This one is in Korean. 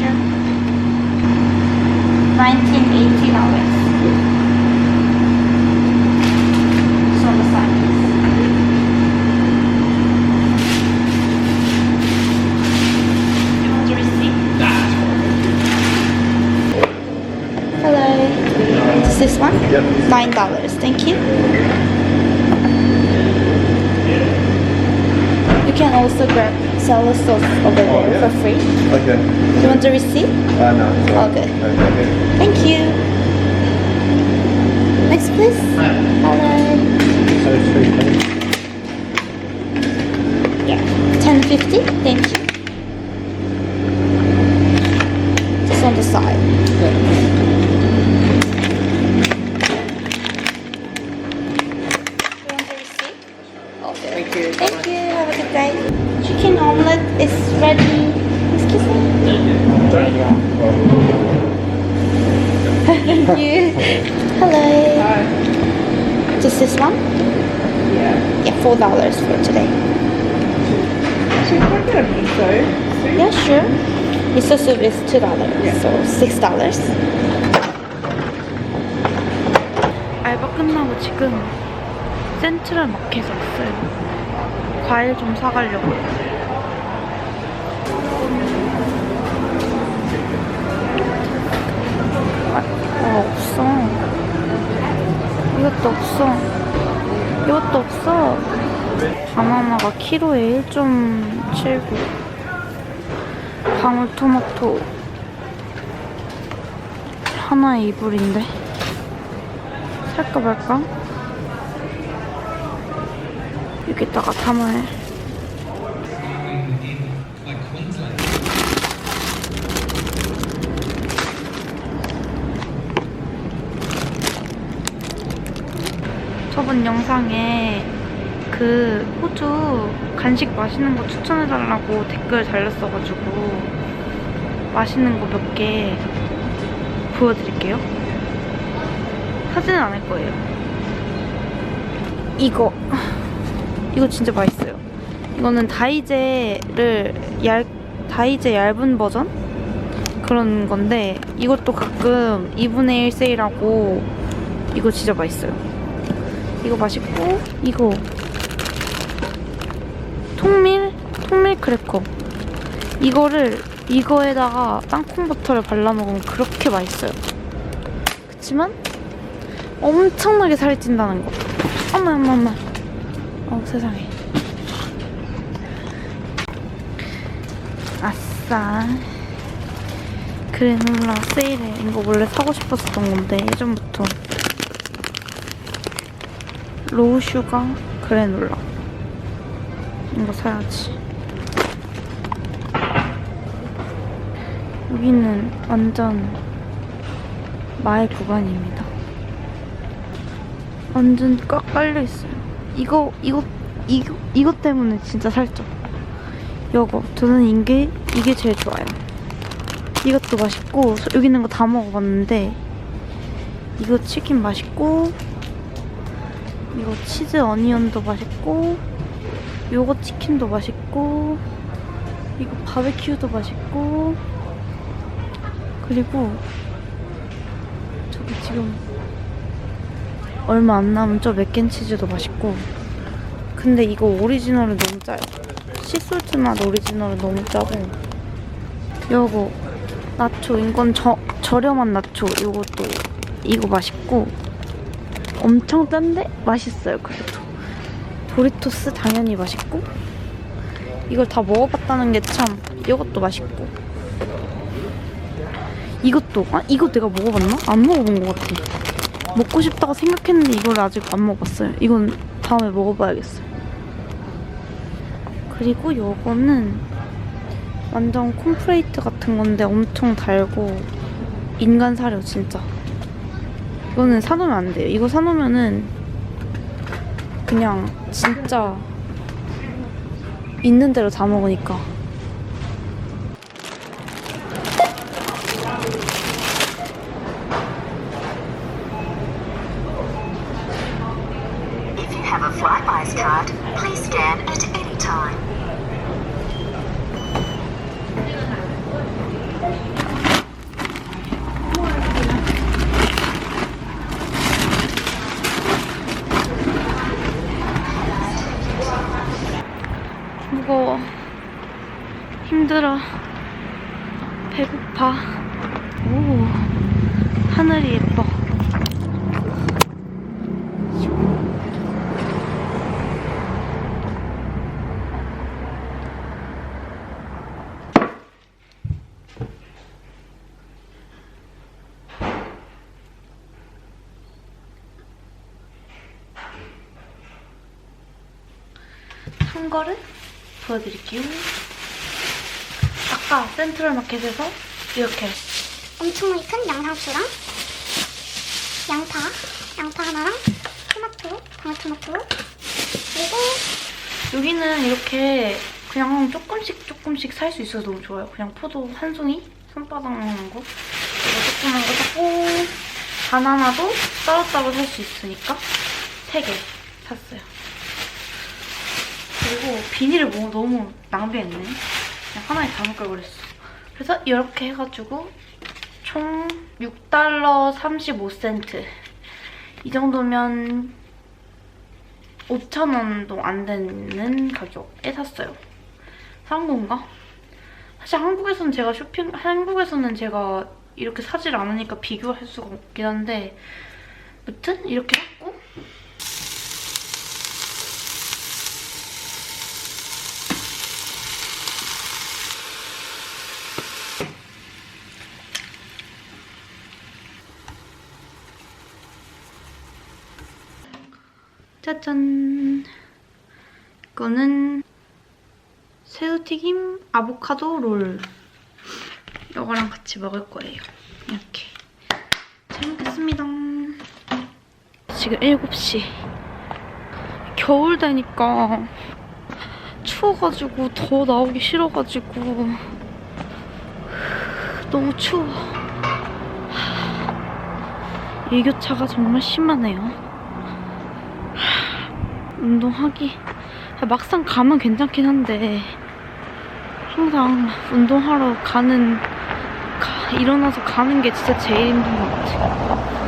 picture. 1980 dollars. So the size. You want the receipt? Hello. Is this one? Yep. Nine dollars. Thank you. You can also grab salad sauce over there Oh, yeah. for free. Okay. Do you want the receipt? Uh, no. it's all right. Okay. Okay. Thank you. Next, please. Hello. So three. Yeah. Ten fifty. Thank you. Just on the side. You want the receipt? Oh, there. Thank you. Thank you. Have a good day. Chicken omelet is ready. Excuse me. Thank you. Hello. Hi. Just this one? Yeah. Yeah, four dollars for today. Can I get a miso soup? Yeah, sure. Miso soup is two dollars, Yeah. so six dollars. 알바 끝나고 지금 센트럴 마켓에 왔어요. 과일 좀 사가려고. 이것도 없어. 이것도 없어. 바나나가 키로에 1.79. 방울토마토 하나에 이불인데 살까 말까? 여기다가 담아야 저번 영상에 그 호주 간식 맛있는 거 추천해달라고 댓글 달렸어가지고 맛있는 거 몇 개 보여드릴게요. 사진은 안 할 거예요. 이거 이거 진짜 맛있어요. 이거는 다이제를 얇 다이제 얇은 버전 그런 건데 이것도 가끔 2분의 1 세일하고 이거 진짜 맛있어요. 이거 맛있고 이거 통밀 통밀 크래커 이거를 이거에다가 땅콩 버터를 발라 먹으면 그렇게 맛있어요. 그치만 엄청나게 살이 찐다는 거. 어머 어머 어머. 어 세상에. 아싸. 그래놀라 세일해. 이거 원래 사고 싶었었던 건데 예전부터. 로우 슈가 그래놀라. 이거 사야지. 여기는 완전 마의 구간입니다. 완전 꽉 깔려 있어요. 이거 이거 이거 이것 때문에 진짜 살쪄. 이거 저는 이게 이게 제일 좋아요. 이것도 맛있고 저- 여기 있는 거 다 먹어봤는데 이거 치킨 맛있고 이거 치즈 어니언도 맛있고 요거 치킨도 맛있고 이거 바베큐도 맛있고 그리고 저기 지금 얼마 안 남은 저 맥앤치즈도 맛있고 근데 이거 오리지널은 너무 짜요. 시솔트 맛 오리지널은 너무 짜고 요거 나초 이건 저, 저렴한 나초 요것도 이거 맛있고 엄청 짠데? 맛있어요 그래도. 도리토스 당연히 맛있고 이걸 다 먹어봤다는 게 참 이것도 맛있고. 이것도 아 이거 내가 먹어봤나? 안 먹어본 것 같아. 먹고 싶다고 생각했는데 이걸 아직 안 먹어봤어요. 이건 다음에 먹어봐야겠어요. 그리고 요거는 완전 콤프레이트 같은 건데 엄청 달고 인간 사료 진짜 이거는 사놓으면 안 돼요. 이거 사놓으면은 그냥 진짜 있는 대로 다 먹으니까 무거워. 힘들어. 배고파. 오, 하늘이 예뻐. 한 걸음? 보여드릴게요. 아까 센트럴 마켓에서 이렇게 엄청 큰 양상추랑 양파, 양파 하나랑 토마토, 방울토마토 그리고 여기는 이렇게 그냥 조금씩 조금씩 살 수 있어서 너무 좋아요. 그냥 포도 한 송이? 손바닥만한 거. 이거 조그만 거 사고 바나나도 따로따로 살 수 있으니까 세개 샀어요. 그리고 비닐을 뭐 너무 낭비했네. 그냥 하나에 담을 걸 그랬어. 그래서 이렇게 해가지고 총 6달러 35센트. 이 정도면 5,000원도 안 되는 가격에 샀어요. 싼 건가? 사실 한국에서는 제가 쇼핑, 한국에서는 제가 이렇게 사질 않으니까 비교할 수가 없긴 한데 무튼 이렇게 짜잔 이거는 새우튀김 아보카도 롤. 이거랑 같이 먹을 거예요. 이렇게. 잘 먹겠습니다. 지금 7시. 겨울 되니까 추워가지고 더 나오기 싫어가지고. 너무 추워. 일교차가 정말 심하네요 운동하기 막상 가면 괜찮긴 한데 항상 운동하러 가는 가- 일어나서 가는 게 진짜 제일 힘든 것 같아.